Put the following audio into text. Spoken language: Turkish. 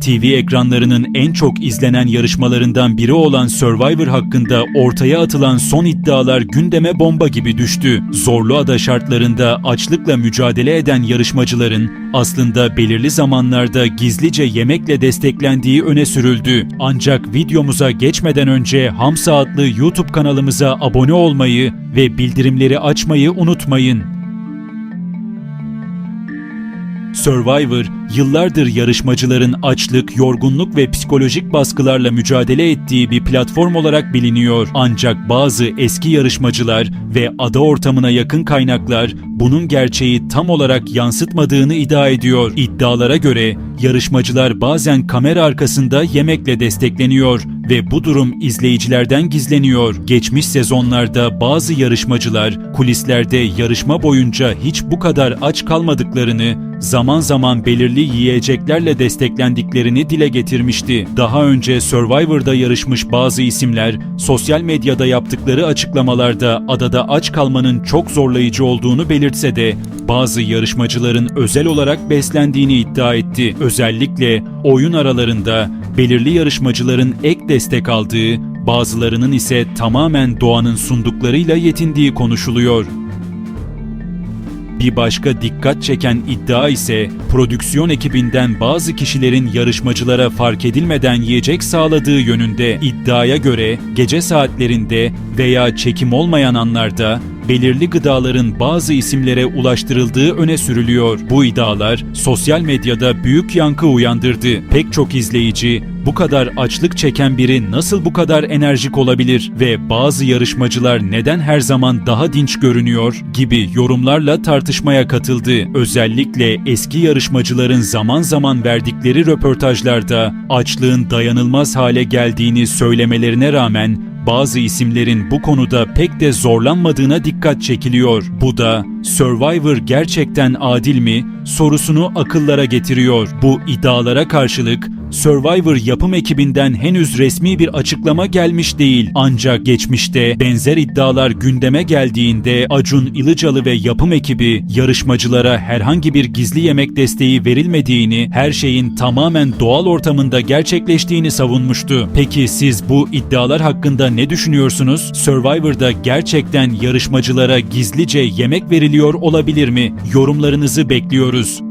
TV ekranlarının en çok izlenen yarışmalarından biri olan Survivor hakkında ortaya atılan son iddialar gündeme bomba gibi düştü. Zorlu ada şartlarında açlıkla mücadele eden yarışmacıların aslında belirli zamanlarda gizlice yemekle desteklendiği öne sürüldü. Ancak videomuza geçmeden önce Hamsa adlı YouTube kanalımıza abone olmayı ve bildirimleri açmayı unutmayın. Survivor, yıllardır yarışmacıların açlık, yorgunluk ve psikolojik baskılarla mücadele ettiği bir platform olarak biliniyor. Ancak bazı eski yarışmacılar ve ada ortamına yakın kaynaklar bunun gerçeği tam olarak yansıtmadığını iddia ediyor. İddialara göre yarışmacılar bazen kamera arkasında yemekle destekleniyor ve bu durum izleyicilerden gizleniyor. Geçmiş sezonlarda bazı yarışmacılar kulislerde yarışma boyunca hiç bu kadar aç kalmadıklarını zaman zaman belirli yiyeceklerle desteklendiklerini dile getirmişti. Daha önce Survivor'da yarışmış bazı isimler sosyal medyada yaptıkları açıklamalarda adada aç kalmanın çok zorlayıcı olduğunu belirtse de bazı yarışmacıların özel olarak beslendiğini iddia etti. Özellikle oyun aralarında belirli yarışmacıların ek destek aldığı, bazılarının ise tamamen doğanın sunduklarıyla yetindiği konuşuluyor. Bir başka dikkat çeken iddia ise prodüksiyon ekibinden bazı kişilerin yarışmacılara fark edilmeden yiyecek sağladığı yönünde. İddiaya göre gece saatlerinde veya çekim olmayan anlarda belirli gıdaların bazı isimlere ulaştırıldığı öne sürülüyor. Bu iddialar sosyal medyada büyük yankı uyandırdı. Pek çok izleyici bu kadar açlık çeken biri nasıl bu kadar enerjik olabilir ve bazı yarışmacılar neden her zaman daha dinç görünüyor gibi yorumlarla tartışmaya katıldı. Özellikle eski yarışmacıların zaman zaman verdikleri röportajlarda açlığın dayanılmaz hale geldiğini söylemelerine rağmen bazı isimlerin bu konuda pek de zorlanmadığına dikkat çekiliyor. Bu da Survivor gerçekten adil mi sorusunu akıllara getiriyor. Bu iddialara karşılık Survivor yapım ekibinden henüz resmi bir açıklama gelmiş değil. Ancak geçmişte benzer iddialar gündeme geldiğinde Acun Ilıcalı ve yapım ekibi yarışmacılara herhangi bir gizli yemek desteği verilmediğini, her şeyin tamamen doğal ortamında gerçekleştiğini savunmuştu. Peki siz bu iddialar hakkında ne düşünüyorsunuz? Survivor'da gerçekten yarışmacılara gizlice yemek veriliyor olabilir mi? Yorumlarınızı bekliyoruz.